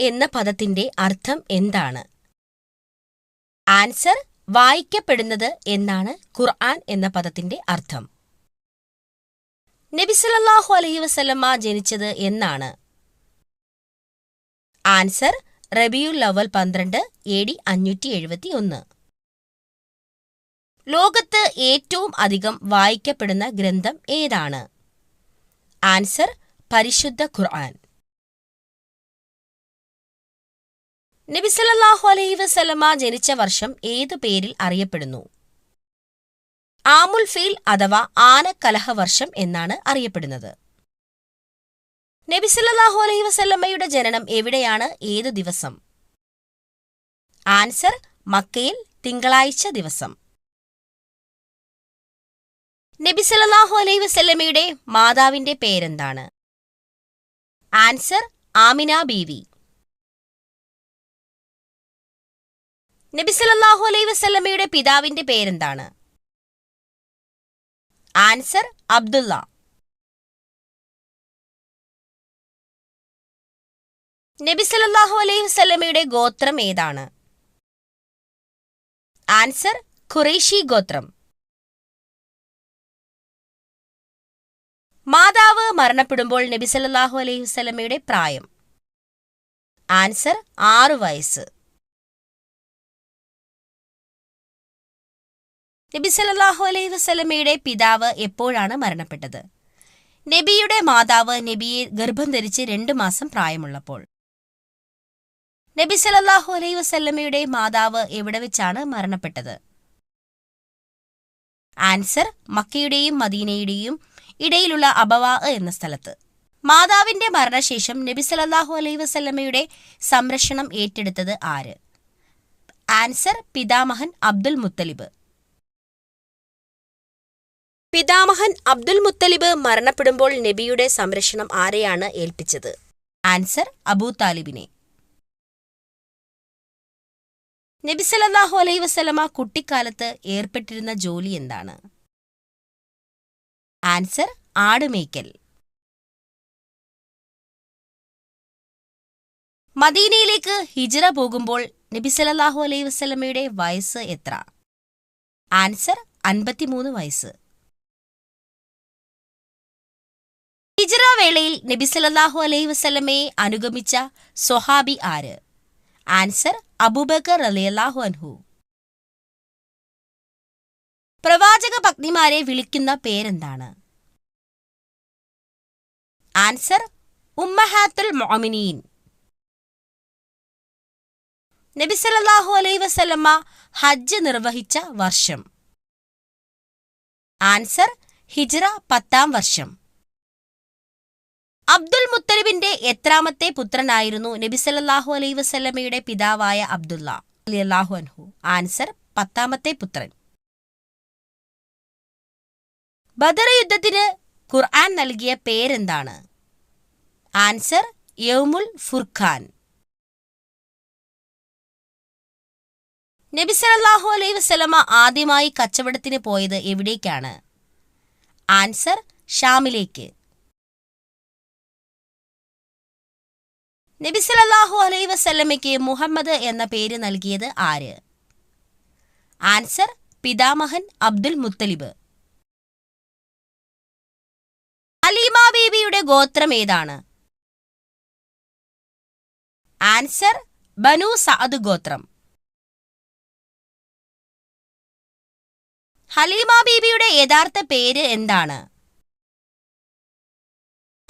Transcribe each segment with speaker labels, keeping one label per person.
Speaker 1: എന്ന പദത്തിന്റെ അർത്ഥം എന്താണ്? ആൻസർ വായിക്കപ്പെടുന്നത് എന്നാണ് ഖുർആൻ എന്ന പദത്തിന്റെ അർത്ഥം. നബി അലഹി അലൈഹി വസല്ലമ ജനിച്ചത് എന്നാണ്. ആൻസർ റബിയുൽ ലവൽ പന്ത്രണ്ട് എ ഡി അഞ്ഞൂറ്റി എഴുപത്തി ഒന്ന് ലോകത്ത് ഏറ്റവും അധികം വായിക്കപ്പെടുന്ന ഗ്രന്ഥം ഏതാണ്? ആൻസർ പരിശുദ്ധ ഖുർആൻ. നബി സല്ലല്ലാഹു അലൈഹി വസല്ലമ ജനിച്ച വർഷം ഏതു പേരിൽ അറിയപ്പെടുന്നു? ആമുൽ ഫീൽ അഥവാ ആനക്കലഹ വർഷം എന്നാണ് അറിയപ്പെടുന്നത്. നബി സല്ലല്ലാഹു അലൈഹി വസല്ലമയുടെ ജനനം എവിടെയാണ്? ഏതു ദിവസം? ആൻസർ മക്കയിൽ തിങ്കളാഴ്ച ദിവസം. നബി സല്ലല്ലാഹു അലൈഹി വസല്ലമയുടെ മാതാവിന്റെ പേരെന്താണ്? Answer Amina Beevi. നബി സല്ലല്ലാഹു അലൈഹി വസല്ലമയുടെ പിതാവിന്റെ പേരെന്താണ്? Answer Abdullah. നബി സല്ലല്ലാഹു അലൈഹി വസല്ലമയുടെ ഗോത്രം ഏതാണ്? ആൻസർ ഖുറൈശി ഗോത്രം. മാതാവ് മരണപ്പെടുമ്പോൾ നബി സല്ലല്ലാഹു അലൈഹി വസല്ലമയുടെ പ്രായം. ആൻസർ ആറു വയസ്സ്. നബി സല്ലല്ലാഹു അലൈഹി വസ്ലമയുടെ പിതാവ് എപ്പോഴാണ് മരണപ്പെട്ടത്? നബിയുടെ മാതാവ് നബിയെ ഗർഭം ധരിച്ച് രണ്ടു മാസം പ്രായമുള്ളപ്പോൾ. നബി സലല്ലാഹു അലൈഹി വസല്ലമയുടെ മാതാവ് എവിടെ വെച്ചാണ് മരണപ്പെട്ടത്? ആൻസർ മക്കയുടെയും മദീനയുടെയും ഇടയിലുള്ള അബവാ എന്ന സ്ഥലത്ത്. മാതാവിന്റെ മരണശേഷം നബി സലല്ലാഹു അലൈഹി വസല്ലമയുടെ സംരക്ഷണം ഏറ്റെടുത്തത് ആര്? ആൻസർ പിതാമഹൻ അബ്ദുൽ മുത്തലിബ്. പിതാമഹൻ അബ്ദുൽ മുത്തലിബ് മരണപ്പെടുമ്പോൾ നബിയുടെ സംരക്ഷണം ആരെയാണ് ഏൽപ്പിച്ചത്? ആൻസർ അബൂ താലിബിനെ. നബി സല്ലല്ലാഹു അലൈഹി വസല്ലമ കുട്ടിക്കാലത്ത് ഏർപ്പെട്ടിരുന്ന ജോലി എന്താണ്? ആൻസർ ആടുമേക്കൽ മദീനയിലേക്ക് ഹിജറ പോകുമ്പോൾ നബി സല്ലല്ലാഹു അലൈഹി വസല്ലമയുടെ വയസ്സ് എത്ര? ആൻസർ അൻപത്തിമൂന്ന് വയസ്സ്. ഹിജ്റ വേളയിൽ നബി സല്ലല്ലാഹു അലൈഹി വസ്ലമയെ അനുഗമിച്ച സ്വഹാബി ആര്? ആൻസർ അബൂബക്കർ റളിയല്ലാഹു അൻഹു. പ്രവാചക പത്നിമാരെ വിളിക്കുന്ന പേരെന്താണ്? ആൻസർ ഉമ്മഹാത്തുൽ മൊമിനീൻ നബി സല്ലല്ലാഹു അലൈഹി വസല്ലമ ഹജ്ജ് നിർവഹിച്ച വർഷം. ആൻസർ ഹിജ്റ പത്താം വർഷം. അബ്ദുൽ മുത്തലിബിന്റെ എത്രാമത്തെ പുത്രനായിരുന്നു നബി സല്ലല്ലാഹു അലൈഹി വസല്ലമയുടെ പിതാവായ അബ്ദുള്ള അലിയല്ലാഹു അൻഹു. ആൻസർ പത്താമത്തെ പുത്രൻ. ബദർ യുദ്ധത്തിന് ഖുർആൻ നൽകിയ പേരെന്താണ്? ആൻസർ യൗമുൽ ഫുർഖാൻ. നബി സല്ലല്ലാഹു അലൈഹി വസല്ലമ ആദ്യമായി കച്ചവടത്തിന് പോയത് എവിടേക്കാണ്? ആൻസർ ഷാമിലേക്ക്. നബി സല്ലല്ലാഹു അലൈ വസല്ലമയ്ക്ക് മുഹമ്മദ് എന്ന പേര് നൽകിയത് ആര്? ആൻസർ പിതാമഹൻ അബ്ദുൽ മുത്തലിബ്. അലീമ ബീബിയുടെ ഗോത്രം ഏതാണ്? ആൻസർ ബനു സഅദ് ഗോത്രം. ഹലീമ ബീബിയുടെ യഥാർത്ഥ പേര് എന്താണ്?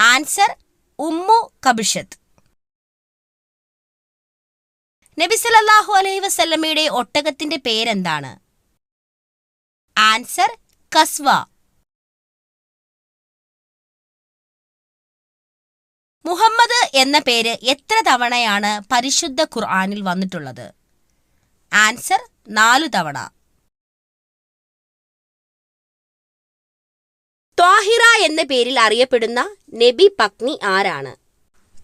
Speaker 1: Answer Ummu Kabshat. നബി സല്ലല്ലാഹു അലൈഹി വസല്ലമയുടെ ഒട്ടകത്തിന്റെ പേരെന്താണ്? ആൻസർ കസ്വ. മുഹമ്മദ് എന്ന പേര് എത്ര തവണയാണ് പരിശുദ്ധ ഖുർആനിൽ വന്നിട്ടുള്ളത്? ആൻസർ നാലു തവണ. ത്വാഹിറ എന്ന പേരിൽ അറിയപ്പെടുന്ന നബി പത്നി ആരാണ്?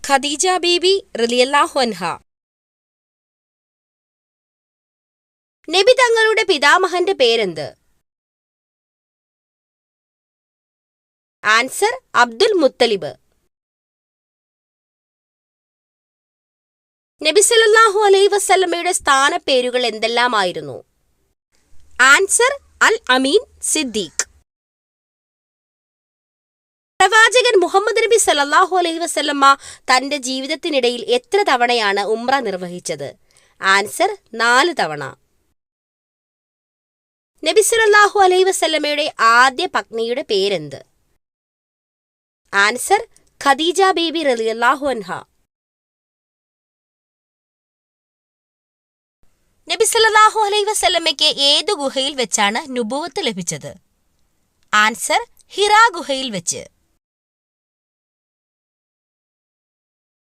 Speaker 1: ഖദീജ ബീബി റലിയല്ലാഹു അൻഹ. നബി തങ്ങളുടെ പിതാമഹന്റെ പേരെന്ത്? Answer Abdul Muttalib. നബി അലൈ അലൈഹി വസല്ലമയുടെ സ്ഥാനപ്പേരുകൾ എന്തെല്ലാമായിരുന്നു? Answer al Amin Siddiq. പ്രവാചകൻ മുഹമ്മദ് നബി സലല്ലാഹു അലൈഹി വസല്ലമ്മ തന്റെ ജീവിതത്തിനിടയിൽ എത്ര തവണയാണ് ഉംറ നിർവഹിച്ചത്? ആൻസർ നാല് തവണ. നബി അലൈഹി വസല്ലമയുടെ ആദ്യ പത്നിയുടെ പേരെന്ത്? ആൻസർ ഖദീജ ബീബി റളിയല്ലാഹു അൻഹ. നബി സല്ലല്ലാഹു അലൈഹി വസല്ലമയ്ക്ക് ഏത് ഗുഹയിൽ വെച്ചാണ് നുബുവത്ത് ലഭിച്ചത്? ആൻസർ ഹിറ ഗുഹയിൽ വെച്ച്.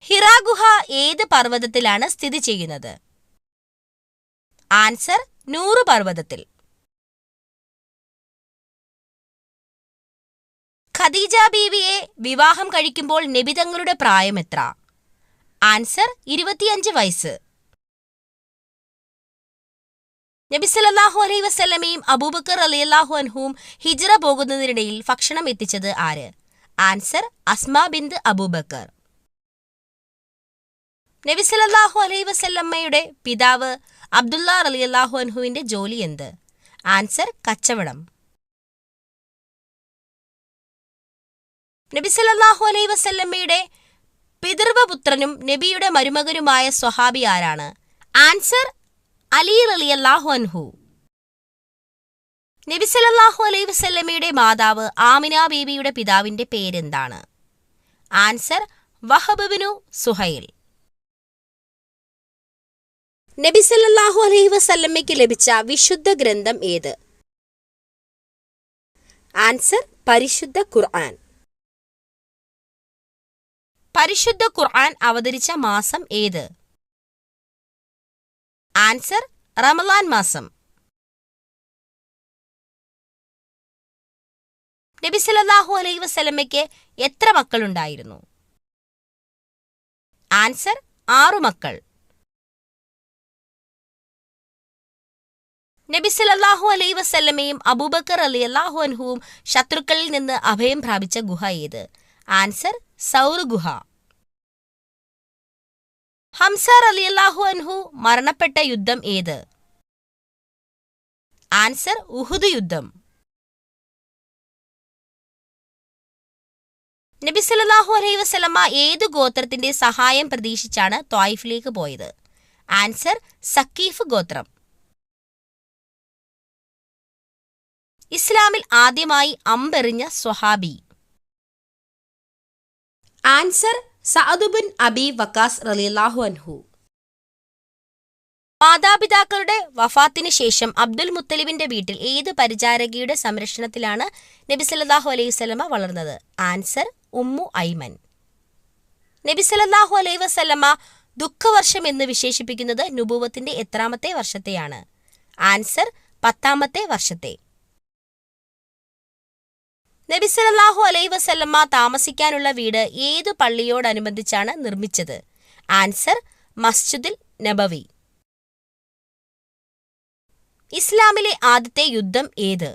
Speaker 1: ഹിറ ഗുഹ ഏത് പർവതത്തിലാണ് സ്ഥിതി ചെയ്യുന്നത്? ആൻസർ നൂറ് പർവതത്തിൽ. ഖദീജ ബീവിയെ വിവാഹം കഴിക്കുമ്പോൾ നബിതങ്ങളുടെ പ്രായം എത്ര? ആൻസർ ഇരുപത്തിയഞ്ച് വയസ്സ്. നബി സല്ലല്ലാഹു അലൈഹി വസല്ലമയും അബൂബക്കർ അലിയല്ലാഹു അൻഹുവും ഹിജ്റ പോകുന്നതിനിടയിൽ ഭക്ഷണം എത്തിച്ചത് ആര്? Answer Asma bint Abu Bakr. നബി സല്ലല്ലാഹു അലൈഹി വസല്ലമ്മയുടെ പിതാവ് അബ്ദുള്ള റളിയല്ലാഹു അൻഹുവിന്റെ ജോലി എന്ത്? ആൻസർ കച്ചവടം. നബി സല്ലാഹു അലൈ വസല്ലമ്മയുടെ പിതൃവപുത്രനും നബിയുടെ മരുമകനുമായ സ്വഹാബി ആരാണ്? ആൻസർ അലി റളിയല്ലാഹു അൻഹു. നബി സല്ലാഹു അലൈ വസല്ലമ്മയുടെ മാതാവ് ആമിന ബീബിയുടെ പിതാവിന്റെ പേരെന്താണ്? ആൻസർ വഹബിനു സുഹൈൽ. നബി സല്ലാഹു അലൈഹി വസല്ലമ്മയ്ക്ക് ലഭിച്ച വിശുദ്ധ ഗ്രന്ഥം ഏത്? ആൻസർ പരിശുദ്ധ ഖുർആൻ. പരിശുദ്ധ ഖുർആൻ അവതരിച്ച മാസം ഏത്? ആൻസർ റമലാൻ മാസം. നബി സല്ലല്ലാഹു അലൈഹി വസല്ലമയ്ക്ക് എത്ര മക്കളുണ്ടായിരുന്നു? ആൻസർ ആറു മക്കൾ. നബി സല്ലല്ലാഹു അലൈഹി വസല്ലമയും അബൂബക്കർ അള്ളാഹു അൻഹുവും ശത്രുക്കളിൽ നിന്ന് അഭയം പ്രാപിച്ച ഗുഹ ഏത്? ആൻസർ സൗർ ഹംസർ ഹംസ റളിയല്ലാഹു അൻഹു മരണപ്പെട്ട യുദ്ധം ഏത്? ആൻസർ ഉഹുദ് യുദ്ധം. നബി സല്ലല്ലാഹു അലൈഹി വസല്ലമ ഏതു ഗോത്രത്തിന്റെ സഹായം പ്രതീക്ഷിച്ചാണ് ത്വായിഫിലേക്ക് പോയത്? ആൻസർ സക്കീഫ് ഗോത്രം. ഇസ്ലാമിൽ ആദ്യമായി അമ്പെറിഞ്ഞ സ്വഹാബി. ആൻസർ സഅദുബിൻ അബി വക്കാസ് റളിയല്ലാഹു അൻഹു. മാതാപിതാക്കളുടെ വഫാത്തിന് ശേഷം അബ്ദുൽ മുത്തലിബിന്റെ വീട്ടിൽ ഏത് പരിചാരകയുടെ സംരക്ഷണത്തിലാണ് നബി സല്ലല്ലാഹു അലൈഹി വസല്ലമ വളർന്നത്? Answer Umm Ayman. നബി സല്ലല്ലാഹു അലൈഹി വസ്ലമ ദുഃഖവർഷം എന്ന് വിശേഷിപ്പിക്കുന്നത് നുബുവത്തിന്റെ എത്രാമത്തെ വർഷത്തെയാണ്. ആൻസർ പത്താമത്തെ വർഷത്തെ. നബി സല്ലല്ലാഹു അലൈഹി വസല്ലമ താമസിക്കാനുള്ള വീട് ഏതു പള്ളിയോടനുബന്ധിച്ചാണ് നിർമ്മിച്ചത്? ആൻസർ മസ്ജിദുൽ നബവി. ഇസ്ലാമിലെ ആദ്യത്തെ യുദ്ധം ഏത്?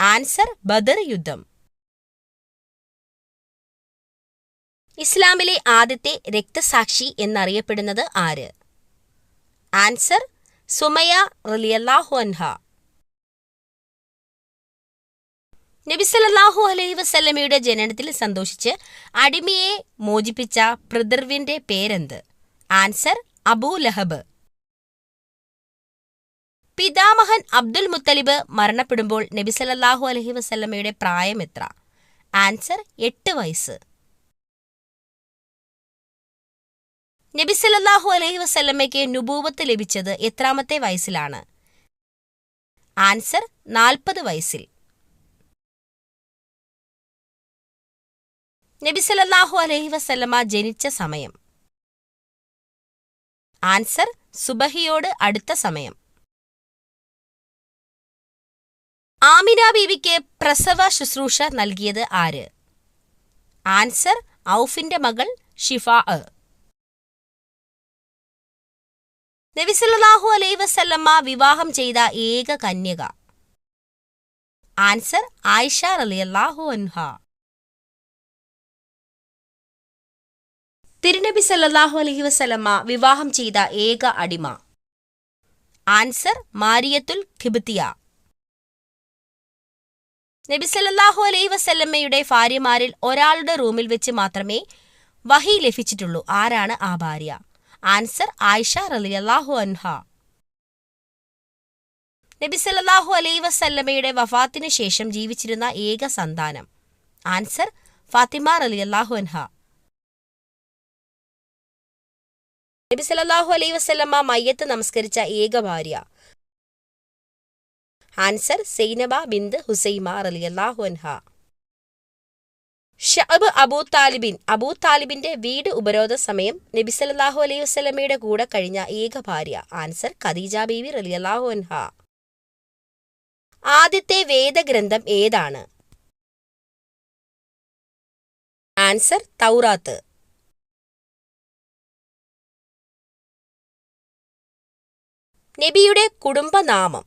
Speaker 1: ആൻസർ ബദർ യുദ്ധം. ഇസ്ലാമിലെ ആദ്യത്തെ രക്തസാക്ഷി എന്നറിയപ്പെടുന്നത് ആര്? ആൻസർ സുമയ റലിയല്ലാഹു അൻഹ. നബി സല്ലല്ലാഹു അലൈഹി വസല്ലമയുടെ ജനനത്തിൽ സന്തോഷിച്ച് അടിമയെ മോചിപ്പിച്ച പൃഥർവിന്റെ പേരെന്ത്? Answer Abu Lahab. പിതാമഹൻ Abdul Muthalib മരണപ്പെടുമ്പോൾ നബിസലല്ലാഹു അലഹി വസല്ലമയുടെ പ്രായം എത്ര? ആൻസർ എട്ട് വയസ്സ്. നബിസലല്ലാഹു അലഹി വസല്ലമയ്ക്ക് നുബൂവത്ത് ലഭിച്ചത് എത്രാമത്തെ വയസ്സിലാണ്? ആൻസർ നാൽപ്പത് വയസ്സിൽ. നബി സല്ലല്ലാഹു അലൈഹി വസല്ലമ ജനിച്ച സമയം. ആൻസർ സുബഹിയോട് അടുത്ത സമയം. ആമിന ബീവിക്ക് പ്രസവ ശുശ്രൂഷ നൽകിയത് ആര്? ആൻസർ ഔഫിന്റെ മകൾ ഷിഫ. നബി അലൈ വസല്ലമ്മ വിവാഹം ചെയ്ത ഏക കന്യക. ആൻസർ ആയിഷ റളിയല്ലാഹു അൻഹ. തിരുനബി സല്ലാഹു അലഹി വസലമ്മ വിവാഹം ചെയ്ത ഏക അടിമ. ആൻസർ മാരിയത്തുൽ ഖിബിത്തിയ നബി സല്ലാഹു അലൈഹി വസല്ലമ്മയുടെ ഭാര്യമാരിൽ ഒരാളുടെ റൂമിൽ വെച്ച് മാത്രമേ വഹി ലഭിച്ചിട്ടുള്ളൂ. ആരാണ് ആ ഭാര്യ? ആൻസർ ആയിഷ റളിയല്ലാഹു അൻഹ. നബി സല്ലാഹു അലൈഹി വസല്ലമ്മയുടെ വഫാത്തിനു ശേഷം ജീവിച്ചിരുന്ന ഏക സന്താനം. ആൻസർ ഫാത്തിമ റളിയല്ലാഹു അൻഹ. നബി സല്ലല്ലാഹു അലൈഹി വസ്ലമ്മ മയ്യത്ത് നമസ്കരിച്ച ഏക ഭാര്യ. ആൻസർ സൈനബ ബിന്ദ് ഹുസൈമ റളിയല്ലാഹു അൻഹ. ഷഅബ് അബൂ താലിബിൻ. അബൂ താലിബിന്റെ വീട് ഉപരോധ സമയം നബി സല്ലല്ലാഹു അലൈഹി വസ്ലമയുടെ കൂടെ കഴിഞ്ഞ ഏക ഭാര്യ. ആൻസർ ഖദീജ ബീവി റളിയല്ലാഹു അൻഹ. ആദ്യത്തെ വേദഗ്രന്ഥം ഏതാണ്? ആൻസർ തൗറാത്ത്. നബിയുടെ കുടുംബനാമം.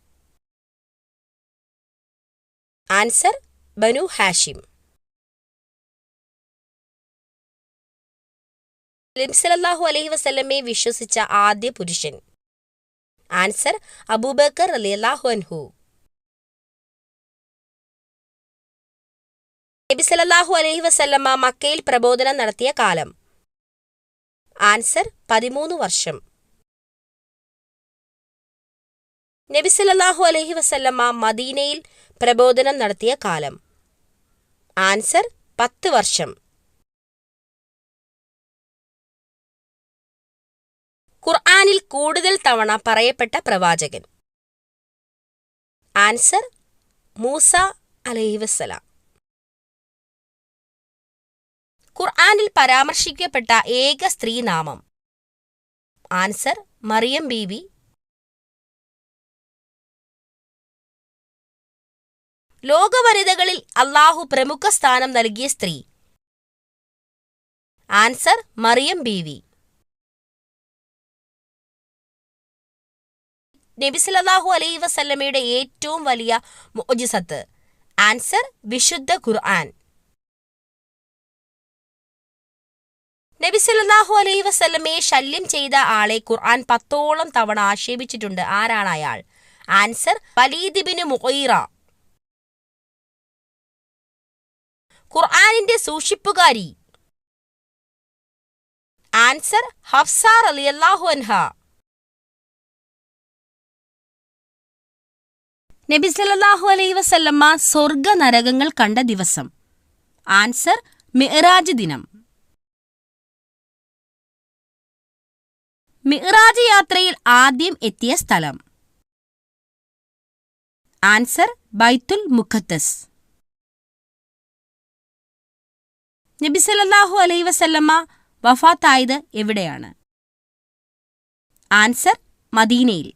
Speaker 1: ആൻസർ ബനു ഹാഷിം. ലിംസലല്ലാഹു അലഹി വസല്ലമയെ വിശ്വസിച്ച ആദ്യ പുരുഷൻ. ആൻസർ അബൂബക്കർ റളിയല്ലാഹു അൻഹു. നബി സലല്ലാഹു അലഹി വസല്ലമ മക്കയിൽ പ്രബോധനം നടത്തിയ കാലം. ആൻസർ പതിമൂന്ന് വർഷം. നബി അലഹി അലൈഹി വസല്ലമ മദീനയിൽ പ്രബോധനം നടത്തിയ കാലം. ആൻസർ പത്ത് വർഷം. ഖുർആാനിൽ കൂടുതൽ തവണ പറയപ്പെട്ട പ്രവാചകൻ. ആൻസർ മൂസ അലഹി വസ്സലാം. ഖുർആാനിൽ പരാമർശിക്കപ്പെട്ട ഏക സ്ത്രീനാമം. ആൻസർ മറിയം ബീവി ലോകവനിതകളിൽ അള്ളാഹു പ്രമുഖ സ്ഥാനം നൽകിയ സ്ത്രീ. ആൻസർ മറിയം ബീവി നബി സല്ലല്ലാഹു അലൈഹി വസല്ലമയുടെ ഏറ്റവും വലിയ മോജിസത്ത് ആൻസർ വിശുദ്ധ ഖുർആൻ. നബി സല്ലല്ലാഹു അലൈഹി വസല്ലമയെ ശല്യം ചെയ്ത ആളെ ഖുർആൻ പത്തോളം തവണ ആക്ഷേപിച്ചിട്ടുണ്ട്. ആരാണ് അയാൾ? ആൻസർ വലീദിബിന് മുഗീറ. ഖുർആനിന്റെ സൂക്ഷിപ്പുകാരി. ആൻസർ ഹഫ്സ റളിയല്ലാഹു അൻഹ. നബി സല്ലാഹു അലൈഹി വസല്ലമ്മ സ്വർഗ നരകങ്ങൾ കണ്ട ദിവസം. ആൻസർ മിഹ്റാജ് ദിനം. മിഹ്റാജ് യാത്രയിൽ ആദ്യം എത്തിയ സ്ഥലം. Answer Baitul Muqaddas. നബി സല്ലല്ലാഹു അലൈഹി വസല്ലമ്മ വഫാത്തായത് എവിടെയാണ്? ആൻസർ മദീനയിൽ.